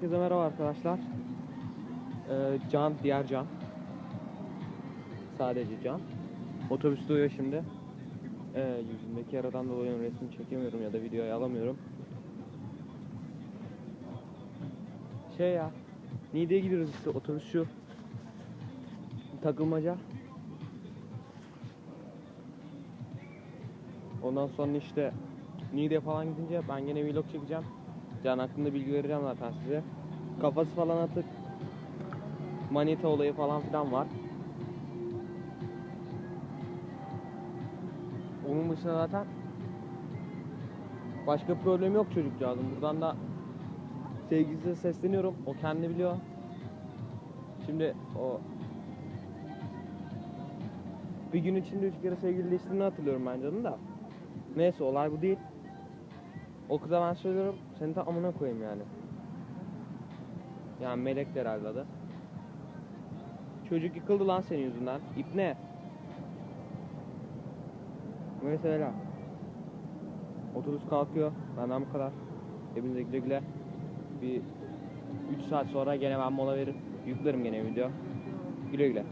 Herkese merhaba arkadaşlar. Ee, Can, diğer Can. Sadece Can. Otobüste uyuyor şimdi. Ee, yüzümdeki yaradan dolayı resmini çekemiyorum ya da videoya alamıyorum. Şey ya, Niğde'ye gidiyoruz işte otobüs şu. Takılmaca. Ondan sonra işte Niğde falan gidince ben gene vlog çekeceğim. Can hakkında bilgi vereceğim zaten size. Kafası falan atık. Manita olayı falan filan var. Onun dışında zaten başka problem yok çocukcağızın. Buradan da sevgilisine sesleniyorum. O kendi biliyor. Şimdi o bir gün içinde üç kere sevgilileştiğini hatırlıyorum ben canım da. Neyse olay bu değil. O kıza ben söylüyorum seni de amına koyayım yani. Yani melek de herhalde. Çocuk yıkıldı lan senin yüzünden. İp ne? Mesela. Otobüs kalkıyor. Benden bu kadar. Hepinize güle güle. Bir 3 saat sonra gene ben mola verip yüklerim gene video. Güle güle.